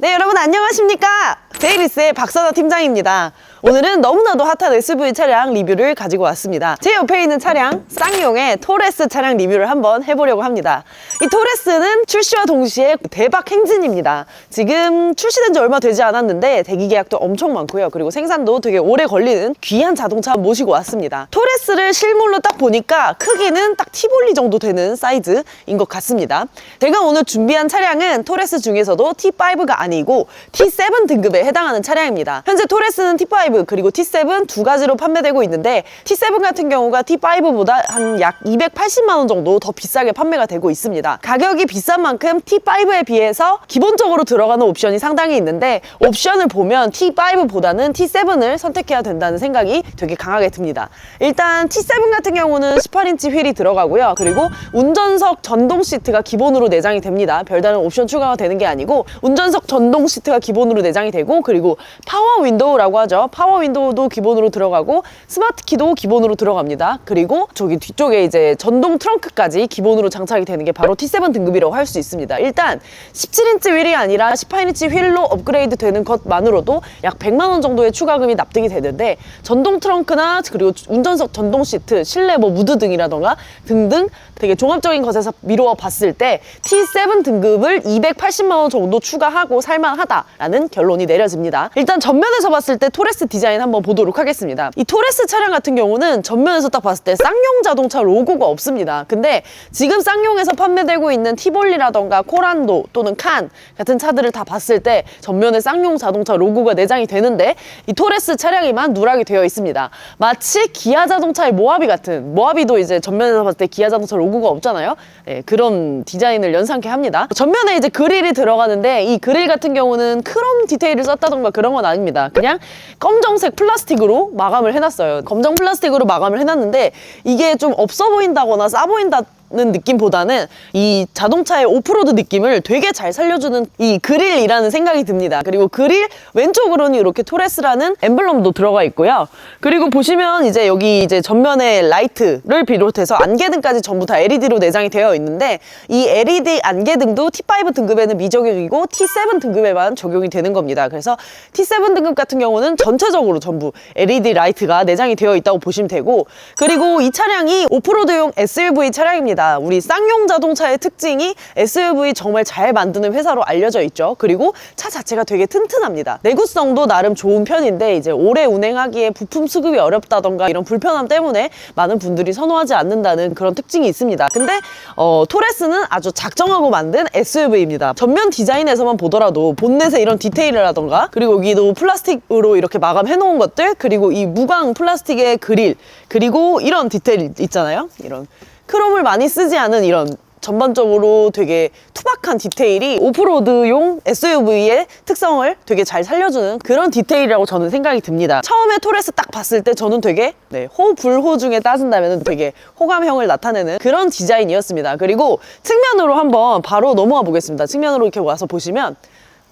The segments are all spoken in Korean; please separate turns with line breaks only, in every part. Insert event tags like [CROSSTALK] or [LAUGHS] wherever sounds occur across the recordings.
네, 여러분 안녕하십니까? 제이리스의 박선아 팀장입니다. 오늘은 너무나도 핫한 SUV 차량 리뷰를 가지고 왔습니다. 제 옆에 있는 차량, 쌍용의 토레스 차량 리뷰를 한번 해보려고 합니다. 이 토레스는 출시와 동시에 대박 행진입니다. 지금 출시된 지 얼마 되지 않았는데 대기 계약도 엄청 많고요. 그리고 생산도 되게 오래 걸리는 귀한 자동차 모시고 왔습니다. 토레스를 실물로 딱 보니까 크기는 딱 티볼리 정도 되는 사이즈인 것 같습니다. 제가 오늘 준비한 차량은 토레스 중에서도 T5가 아니고 T7 등급에 해당하는 차량입니다. 현재 토레스는 T5 그리고 T7 두 가지로 판매되고 있는데 T7 같은 경우가 T5보다 한 약 280만 원 정도 더 비싸게 판매가 되고 있습니다. 가격이 비싼 만큼 T5에 비해서 기본적으로 들어가는 옵션이 상당히 있는데 옵션을 보면 T5보다는 T7을 선택해야 된다는 생각이 되게 강하게 듭니다. 일단 T7 같은 경우는 18인치 휠이 들어가고요. 그리고 운전석 전동 시트가 기본으로 내장이 됩니다. 별다른 옵션 추가가 되는 게 아니고 운전석 전동 시트가 기본으로 내장이 되고 그리고 파워 윈도우라고 하죠. 파워 윈도우도 기본으로 들어가고 스마트 키도 기본으로 들어갑니다. 그리고 저기 뒤쪽에 이제 전동 트렁크까지 기본으로 장착이 되는 게 바로 T7 등급이라고 할 수 있습니다. 일단 17인치 휠이 아니라 18인치 휠로 업그레이드 되는 것만으로도 약 100만 원 정도의 추가금이 납득이 되는데 전동 트렁크나 그리고 운전석 전동 시트, 실내 뭐 무드 등이라던가 등등 되게 종합적인 것에서 미루어 봤을 때 T7 등급을 280만 원 정도 추가하고 살만하다라는 결론이 내려집니다. 일단 전면에서 봤을 때 토레스 디자인 한번 보도록 하겠습니다. 이 토레스 차량 같은 경우는 전면에서 딱 봤을 때 쌍용 자동차 로고가 없습니다. 근데 지금 쌍용에서 판매되고 있는 티볼리라던가 코란도 또는 칸 같은 차들을 다 봤을 때 전면에 쌍용 자동차 로고가 내장이 되는데 이 토레스 차량에만 누락이 되어 있습니다. 마치 기아 자동차의 모하비 같은 모하비도 이제 전면에서 봤을 때 기아 자동차 로고가 없잖아요. 네, 그런 디자인을 연상케 합니다. 전면에 이제 그릴이 들어가는데 이 그릴 같은 경우는 크롬 디테일을 썼다던가 그런 건 아닙니다. 그냥 검 정색 플라스틱으로 마감을 해놨어요. 검정 플라스틱으로 마감을 해놨는데 이게 좀 없어 보인다거나 싸 보인다. 는 느낌보다는 이 자동차의 오프로드 느낌을 되게 잘 살려주는 이 그릴이라는 생각이 듭니다. 그리고 그릴 왼쪽으로는 이렇게 토레스라는 엠블럼도 들어가 있고요. 그리고 보시면 이제 여기 이제 전면에 라이트를 비롯해서 안개등까지 전부 다 LED로 내장이 되어 있는데 이 LED 안개등도 T5 등급에는 미적용이고 T7 등급에만 적용이 되는 겁니다. 그래서 T7 등급 같은 경우는 전체적으로 전부 LED 라이트가 내장이 되어 있다고 보시면 되고 그리고 이 차량이 오프로드용 SUV 차량입니다. 우리 쌍용 자동차의 특징이 SUV 정말 잘 만드는 회사로 알려져 있죠. 그리고 차 자체가 되게 튼튼합니다. 내구성도 나름 좋은 편인데 이제 오래 운행하기에 부품 수급이 어렵다던가 이런 불편함 때문에 많은 분들이 선호하지 않는다는 그런 특징이 있습니다. 근데 어, 토레스는 아주 작정하고 만든 SUV입니다. 전면 디자인에서만 보더라도 본넷에 이런 디테일이라던가 그리고 여기도 플라스틱으로 이렇게 마감해 놓은 것들 그리고 이 무광 플라스틱의 그릴 그리고 이런 디테일 있잖아요. 이런 크롬을 많이 쓰지 않은 이런 전반적으로 되게 투박한 디테일이 오프로드용 SUV의 특성을 되게 잘 살려주는 그런 디테일이라고 저는 생각이 듭니다. 처음에 토레스 딱 봤을 때 저는 되게 네, 호 불호 중에 따진다면 되게 호감형을 나타내는 그런 디자인이었습니다. 그리고 측면으로 한번 바로 넘어가 보겠습니다. 측면으로 이렇게 와서 보시면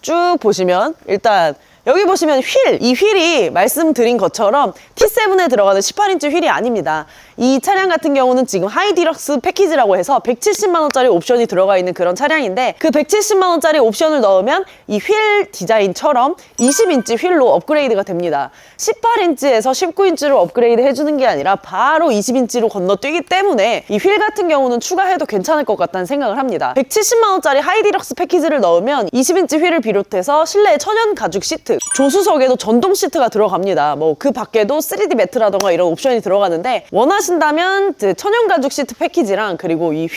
쭉 보시면 일단 여기 보시면 휠, 이 휠이 말씀드린 것처럼 T7에 들어가는 18인치 휠이 아닙니다. 이 차량 같은 경우는 지금 하이디럭스 패키지라고 해서 170만원짜리 옵션이 들어가 있는 그런 차량인데 그 170만원짜리 옵션을 넣으면 이 휠 디자인처럼 20인치 휠로 업그레이드가 됩니다. 18인치에서 19인치로 업그레이드 해주는 게 아니라 바로 20인치로 건너뛰기 때문에 이 휠 같은 경우는 추가해도 괜찮을 것 같다는 생각을 합니다. 170만원짜리 하이디럭스 패키지를 넣으면 20인치 휠을 비롯해서 실내 천연 가죽 시트, 조수석에도 전동 시트가 들어갑니다. 뭐 그 밖에도 3D 매트라던가 이런 옵션이 들어가는데 원하신다면 천연 가죽 시트 패키지랑 그리고 이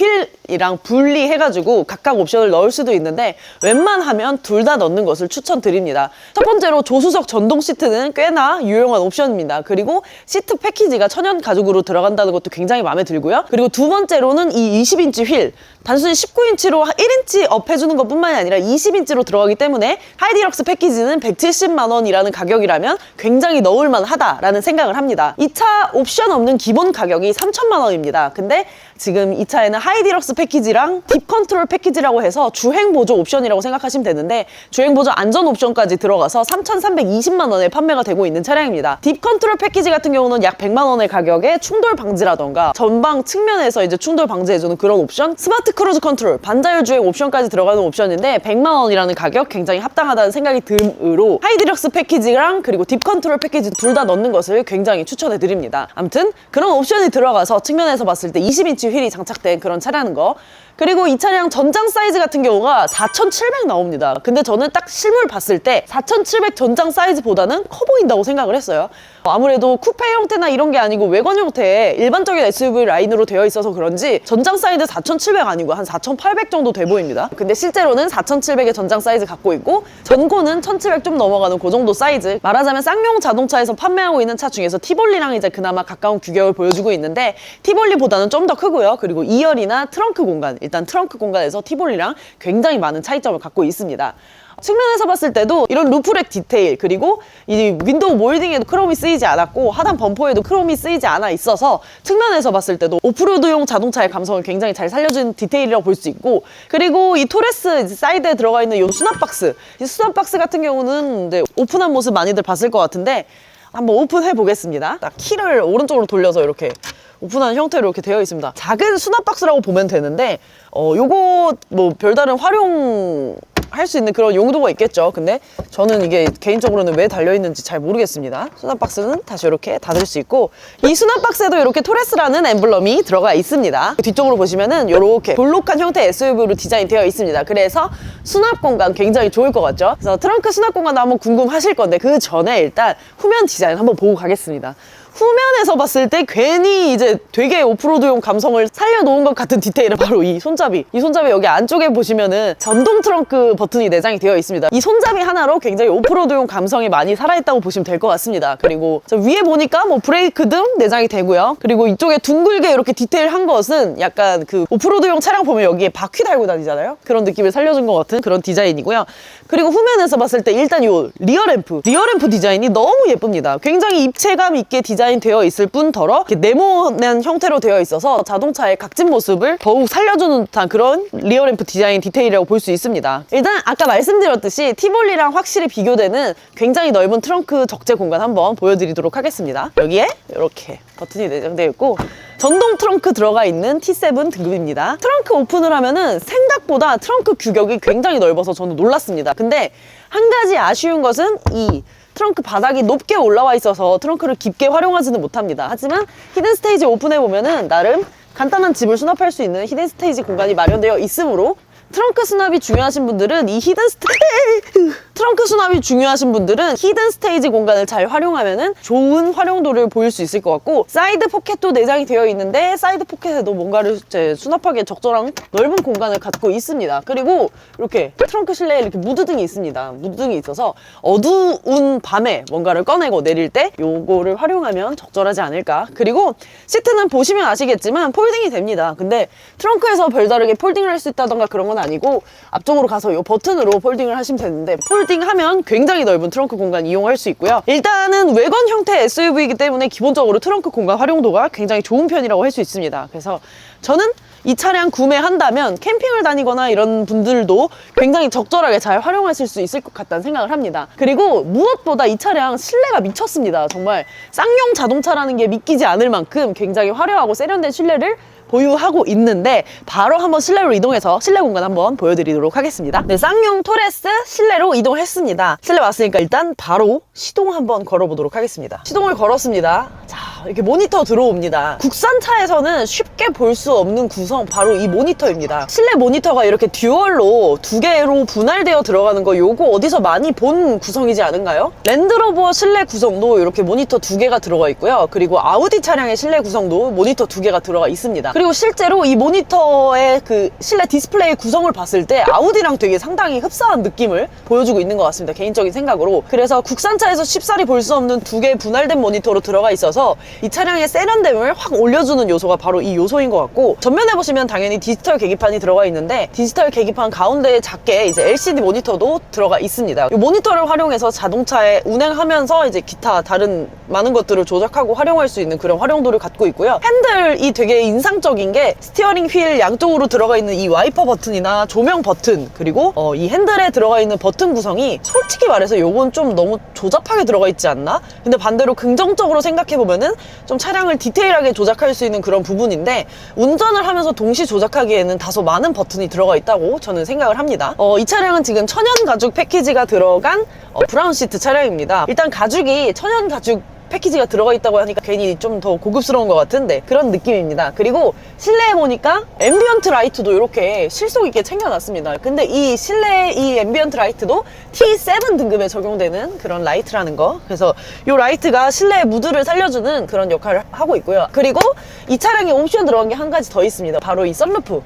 휠이랑 분리해가지고 각각 옵션을 넣을 수도 있는데 웬만하면 둘 다 넣는 것을 추천드립니다. 첫 번째로 조수석 전동 시트는 꽤나 유용한 옵션입니다. 그리고 시트 패키지가 천연 가죽으로 들어간다는 것도 굉장히 마음에 들고요. 그리고 두 번째로는 이 20인치 휠 단순히 19인치로 1인치 업 해주는 것 뿐만이 아니라 20인치로 들어가기 때문에 하이디럭스 패키지는 170 110만 원이라는 가격이라면 굉장히 넣을 만 하다라는 생각을 합니다. 이 차 옵션 없는 기본 가격이 3천만 원입니다. 근데 지금 이 차에는 하이디럭스 패키지랑 딥 컨트롤 패키지라고 해서 주행 보조 옵션이라고 생각하시면 되는데 주행 보조 안전 옵션까지 들어가서 3,320만 원에 판매가 되고 있는 차량입니다. 딥 컨트롤 패키지 같은 경우는 약 100만 원의 가격에 충돌 방지라던가 전방 측면에서 이제 충돌 방지해주는 그런 옵션, 스마트 크루즈 컨트롤, 반자율 주행 옵션까지 들어가는 옵션인데 100만 원이라는 가격 굉장히 합당하다는 생각이 들므로 하이디럭스 패키지랑 그리고 딥 컨트롤 패키지 둘 다 넣는 것을 굉장히 추천해 드립니다. 아무튼 그런 옵션이 들어가서 측면에서 봤을 때 20인치 휠이 장착된 그런 차라는 거 그리고 이 차량 전장 사이즈 같은 경우가 4,700 나옵니다. 근데 저는 딱 실물 봤을 때 4,700 전장 사이즈보다는 커 보인다고 생각을 했어요. 아무래도 쿠페 형태나 이런 게 아니고 외관 형태의 일반적인 SUV 라인으로 되어 있어서 그런지 전장 사이즈 4,700 아니고 한 4,800 정도 돼 보입니다. 근데 실제로는 4,700의 전장 사이즈 갖고 있고 전고는 1,700 좀 넘어가는 그 정도 사이즈. 말하자면 쌍용 자동차에서 판매하고 있는 차 중에서 티볼리랑 이제 그나마 가까운 규격을 보여주고 있는데 티볼리보다는 좀 더 크고요. 그리고 2열이나 트렁크 공간, 일단 트렁크 공간에서 티볼리랑 굉장히 많은 차이점을 갖고 있습니다. 측면에서 봤을 때도 이런 루프렉 디테일 그리고 이 윈도우 몰딩에도 크롬이 쓰이지 않았고 하단 범퍼에도 크롬이 쓰이지 않아 있어서 측면에서 봤을 때도 오프로드용 자동차의 감성을 굉장히 잘 살려준 디테일이라고 볼 수 있고 그리고 이 토레스 사이드에 들어가 있는 이 수납 박스 이 수납 박스 같은 경우는 이제 오픈한 모습 많이들 봤을 것 같은데 한번 오픈해 보겠습니다 딱 키를 오른쪽으로 돌려서 이렇게 오픈한 형태로 이렇게 되어 있습니다. 작은 수납 박스라고 보면 되는데 어 요거 뭐 별다른 활용 할수 있는 그런 용도가 있겠죠. 근데 저는 이게 개인적으로는 왜 달려 있는지 잘 모르겠습니다. 수납 박스는 다시 이렇게 닫을 수 있고 이 수납 박스에도 이렇게 토레스라는 엠블럼이 들어가 있습니다. 뒤쪽으로 보시면은 이렇게 볼록한 형태 SUV로 디자인되어 있습니다. 그래서 수납 공간 굉장히 좋을 것 같죠. 그래서 트렁크 수납 공간도 한번 궁금하실 건데 그 전에 일단 후면 디자인 한번 보고 가겠습니다. 후면에서 봤을 때 괜히 이제 되게 오프로드용 감성을 살려놓은 것 같은 디테일은 바로 이 손잡이. 이 손잡이 여기 안쪽에 보시면은 전동 트렁크 버튼이 내장이 되어 있습니다. 이 손잡이 하나로 굉장히 오프로드용 감성이 많이 살아있다고 보시면 될 것 같습니다. 그리고 저 위에 보니까 뭐 브레이크 등 내장이 되고요. 그리고 이쪽에 둥글게 이렇게 디테일한 것은 약간 그 오프로드용 차량 보면 여기에 바퀴 달고 다니잖아요. 그런 느낌을 살려준 것 같은 그런 디자인이고요. 그리고 후면에서 봤을 때 일단 요 리어 램프, 리어 램프 디자인이 너무 예쁩니다. 굉장히 입체감 있게 디자인 되어 있을 뿐더러 네모난 형태로 되어 있어서 자동차의 각진 모습을 더욱 살려주는 듯한 그런 리어 램프 디자인 디테일이라고 볼 수 있습니다. 일단 아까 말씀드렸듯이 티볼리랑 확실히 비교되는 굉장히 넓은 트렁크 적재 공간 한번 보여드리도록 하겠습니다. 여기에 이렇게 버튼이 내장되어 있고 전동 트렁크 들어가 있는 T7 등급입니다. 트렁크 오픈을 하면은 생각보다 트렁크 규격이 굉장히 넓어서 저는 놀랐습니다. 근데 한 가지 아쉬운 것은 이 트렁크 바닥이 높게 올라와 있어서 트렁크를 깊게 활용하지는 못합니다. 하지만 히든 스테이지 오픈해 보면은 나름 간단한 짐을 수납할 수 있는 히든 스테이지 공간이 마련되어 있으므로 트렁크 수납이 중요하신 분들은 이 히든 스테이지 트렁크 수납이 중요하신 분들은 히든 스테이지 공간을 잘 활용하면은 좋은 활용도를 보일 수 있을 것 같고 사이드 포켓도 내장이 되어 있는데 사이드 포켓에도 뭔가를 수납하기에 적절한 넓은 공간을 갖고 있습니다. 그리고 이렇게 트렁크 실내에 이렇게 무드등이 있습니다. 무드등이 있어서 어두운 밤에 뭔가를 꺼내고 내릴 때 요거를 활용하면 적절하지 않을까. 그리고 시트는 보시면 아시겠지만 폴딩이 됩니다. 근데 트렁크에서 별다르게 폴딩을 할 수 있다던가 그런 건 아니고 앞쪽으로 가서 요 버튼으로 폴딩을 하시면 되는데 폴딩 하면 굉장히 넓은 트렁크 공간 이용할 수 있고요. 일단은 외관 형태 SUV이기 때문에 기본적으로 트렁크 공간 활용도가 굉장히 좋은 편이라고 할 수 있습니다. 그래서 저는 이 차량 구매한다면 캠핑을 다니거나 이런 분들도 굉장히 적절하게 잘 활용하실 수 있을 것 같다는 생각을 합니다. 그리고 무엇보다 이 차량 실내가 미쳤습니다. 정말 쌍용 자동차라는 게 믿기지 않을 만큼 굉장히 화려하고 세련된 실내를 보유하고 있는데 바로 한번 실내로 이동해서 실내 공간 한번 보여드리도록 하겠습니다. 네, 쌍용 토레스 실내로 이동했습니다. 실내 왔으니까 일단 바로 시동 한번 걸어보도록 하겠습니다. 시동을 걸었습니다. 자, 이렇게 모니터 들어옵니다. 국산차에서는 쉽게 볼 수 없는 구성 바로 이 모니터입니다. 실내 모니터가 이렇게 듀얼로 두 개로 분할되어 들어가는 거 요거 어디서 많이 본 구성이지 않은가요? 랜드로버 실내 구성도 이렇게 모니터 두 개가 들어가 있고요. 그리고 아우디 차량의 실내 구성도 모니터 두 개가 들어가 있습니다. 그리고 실제로 이 모니터의 그 실내 디스플레이 구성을 봤을 때 아우디랑 되게 상당히 흡사한 느낌을 보여주고 있는 것 같습니다. 개인적인 생각으로. 그래서 국산차에서 쉽사리 볼 수 없는 두 개의 분할된 모니터로 들어가 있어서 이 차량의 세련됨을 확 올려주는 요소가 바로 이 요소인 것 같고 전면에 보시면 당연히 디지털 계기판이 들어가 있는데 디지털 계기판 가운데에 작게 이제 LCD 모니터도 들어가 있습니다. 이 모니터를 활용해서 자동차에 운행하면서 이제 기타 다른 많은 것들을 조작하고 활용할 수 있는 그런 활용도를 갖고 있고요. 핸들이 되게 인상적인 게 스티어링 휠 양쪽으로 들어가 있는 이 와이퍼 버튼이나 조명 버튼 그리고 어, 이 핸들에 들어가 있는 버튼 구성이 솔직히 말해서 요건 좀 너무 조잡하게 들어가 있지 않나? 근데 반대로 긍정적으로 생각해 보면은 좀 차량을 디테일하게 조작할 수 있는 그런 부분인데 운전을 하면서 동시 조작하기에는 다소 많은 버튼이 들어가 있다고 저는 생각을 합니다. 어, 이 차량은 지금 천연 가죽 패키지가 들어간 어, 브라운 시트 차량입니다. 일단 가죽이 천연 가죽 패키지가 들어가 있다고 하니까 괜히 좀 더 고급스러운 것 같은데 그런 느낌입니다. 그리고 실내에 보니까 앰비언트 라이트도 이렇게 실속 있게 챙겨놨습니다. 근데 이 실내 이 앰비언트 라이트도 T7 등급에 적용되는 그런 라이트라는 거. 그래서 이 라이트가 실내의 무드를 살려주는 그런 역할을 하고 있고요. 그리고 이 차량에 옵션 들어간 게 한 가지 더 있습니다. 바로 이 썬루프.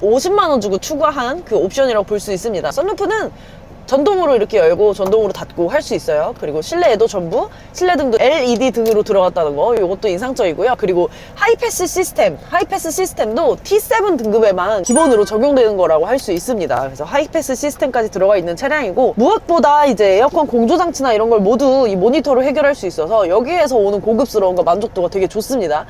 50만 원 주고 추가한 그 옵션이라고 볼 수 있습니다. 썬루프는 전동으로 이렇게 열고 전동으로 닫고 할 수 있어요. 그리고 실내에도 전부 실내 등도 LED 등으로 들어갔다는 거 이것도 인상적이고요. 그리고 하이패스 시스템, 하이패스 시스템도 T7 등급에만 기본으로 적용되는 거라고 할 수 있습니다. 그래서 하이패스 시스템까지 들어가 있는 차량이고 무엇보다 이제 에어컨 공조 장치나 이런 걸 모두 이 모니터로 해결할 수 있어서 여기에서 오는 고급스러움과 만족도가 되게 좋습니다.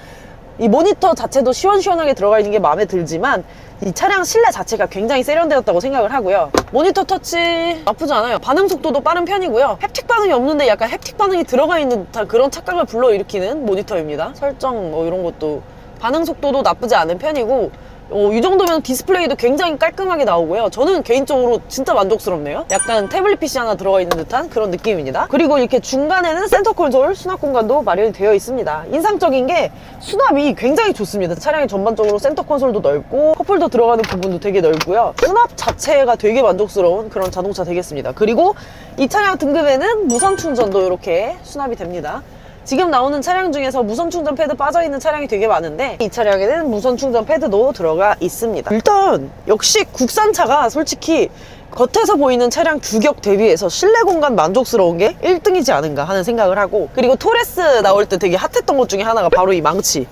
이 모니터 자체도 시원시원하게 들어가 있는 게 마음에 들지만 이 차량 실내 자체가 굉장히 세련되었다고 생각을 하고요. 모니터 터치 나쁘지 않아요. 반응 속도도 빠른 편이고요. 햅틱 반응이 없는데 약간 햅틱 반응이 들어가 있는 듯한 그런 착각을 불러일으키는 모니터입니다. 설정 뭐 이런 것도 반응 속도도 나쁘지 않은 편이고 어, 이 정도면 디스플레이도 굉장히 깔끔하게 나오고요. 저는 개인적으로 진짜 만족스럽네요. 약간 태블릿 PC 하나 들어가 있는 듯한 그런 느낌입니다. 그리고 이렇게 중간에는 센터 콘솔 수납 공간도 마련이 되어 있습니다. 인상적인 게 수납이 굉장히 좋습니다. 차량의 전반적으로 센터 콘솔도 넓고 컵홀더 들어가는 부분도 되게 넓고요. 수납 자체가 되게 만족스러운 그런 자동차 되겠습니다. 그리고 이 차량 등급에는 무선 충전도 이렇게 수납이 됩니다. 지금 나오는 차량 중에서 무선 충전 패드 빠져있는 차량이 되게 많은데 이 차량에는 무선 충전 패드도 들어가 있습니다. 일단 역시 국산차가 솔직히 겉에서 보이는 차량 규격 대비해서 실내 공간 만족스러운 게 1등이지 않은가 하는 생각을 하고 그리고 토레스 나올 때 되게 핫했던 것 중에 하나가 바로 이 망치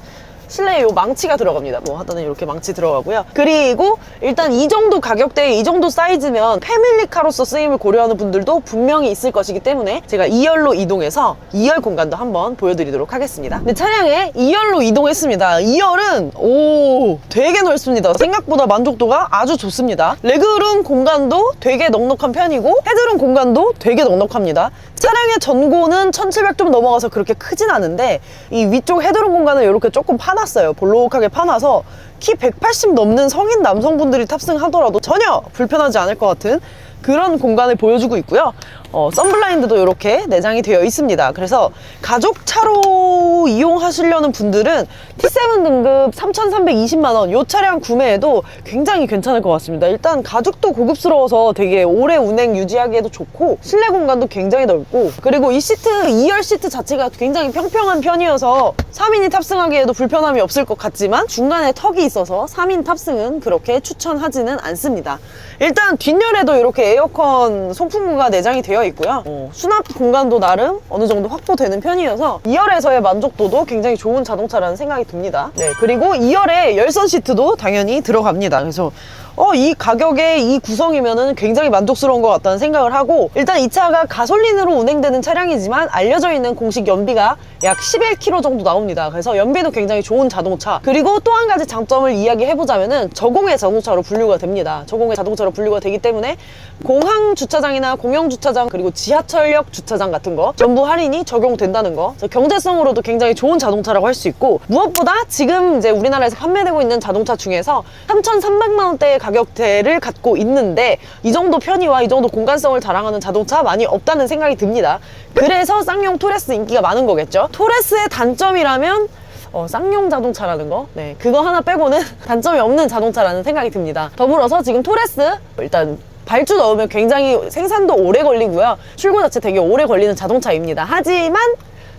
실내에 요 망치가 들어갑니다. 뭐 하단에 이렇게 망치 들어가고요. 그리고 일단 이 정도 가격대에 이 정도 사이즈면 패밀리카로서 쓰임을 고려하는 분들도 분명히 있을 것이기 때문에 제가 2열로 이동해서 2열 공간도 한번 보여드리도록 하겠습니다. 근데 차량에 2열로 이동했습니다. 2열은 오 되게 넓습니다. 생각보다 만족도가 아주 좋습니다. 레그룸 공간도 되게 넉넉한 편이고 헤드룸 공간도 되게 넉넉합니다. 차량의 전고는 1700좀 넘어가서 그렇게 크진 않은데 이 위쪽 헤드룸 공간을 이렇게 조금 파놨어요. 볼록하게 파놔서 키 180 넘는 성인 남성분들이 탑승하더라도 전혀 불편하지 않을 것 같은 그런 공간을 보여주고 있고요. 어, 썬블라인드도 이렇게 내장이 되어 있습니다. 그래서 가족 차로 이용하시려는 분들은 T7 등급 3,320만원 이 차량 구매해도 굉장히 괜찮을 것 같습니다. 일단 가죽도 고급스러워서 되게 오래 운행 유지하기에도 좋고 실내 공간도 굉장히 넓고 그리고 이 시트 2열 시트 자체가 굉장히 평평한 편이어서 3인이 탑승하기에도 불편함이 없을 것 같지만 중간에 턱이 있어서 3인 탑승은 그렇게 추천하지는 않습니다. 일단 뒷열에도 이렇게 에어컨 송풍구가 내장이 되어 있고요. 어, 수납 공간도 나름 어느 정도 확보되는 편이어서 2열에서의 만족도도 굉장히 좋은 자동차라는 생각이 듭니다. 네, 그리고 2열에 열선 시트도 당연히 들어갑니다. 그래서 어, 이 가격에 이 구성이면은 굉장히 만족스러운 것 같다는 생각을 하고 일단 이 차가 가솔린으로 운행되는 차량이지만 알려져 있는 공식 연비가 약 11km 정도 나옵니다. 그래서 연비도 굉장히 좋은 자동차. 그리고 또 한 가지 장점을 이야기해보자면은 저공해 자동차로 분류가 됩니다. 저공해 자동차로 분류가 되기 때문에 공항 주차장이나 공영 주차장 그리고 지하철역 주차장 같은 거 전부 할인이 적용된다는 거. 경제성으로도 굉장히 좋은 자동차라고 할 수 있고 무엇보다 지금 이제 우리나라에서 판매되고 있는 자동차 중에서 3,300만 원대의 가격대를 갖고 있는데 이 정도 편의와 이 정도 공간성을 자랑하는 자동차 많이 없다는 생각이 듭니다. 그래서 쌍용 토레스 인기가 많은 거겠죠. 토레스의 단점이라면 어, 쌍용 자동차라는 거. 네, 그거 하나 빼고는 [LAUGHS] 단점이 없는 자동차라는 생각이 듭니다. 더불어서 지금 토레스 일단 발주 넣으면 굉장히 생산도 오래 걸리고요. 출고 자체 되게 오래 걸리는 자동차입니다. 하지만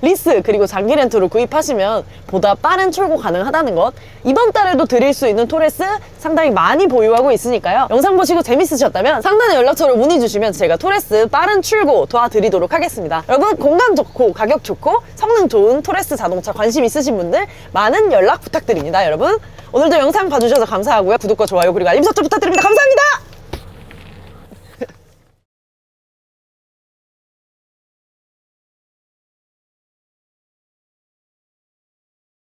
리스 그리고 장기 렌트로 구입하시면 보다 빠른 출고 가능하다는 것. 이번 달에도 드릴 수 있는 토레스 상당히 많이 보유하고 있으니까요. 영상 보시고 재밌으셨다면 상단에 연락처로 문의 주시면 제가 토레스 빠른 출고 도와드리도록 하겠습니다. 여러분 공간 좋고 가격 좋고 성능 좋은 토레스 자동차 관심 있으신 분들 많은 연락 부탁드립니다 여러분. 오늘도 영상 봐주셔서 감사하고요. 구독과 좋아요 그리고 알림 설정 부탁드립니다. 감사합니다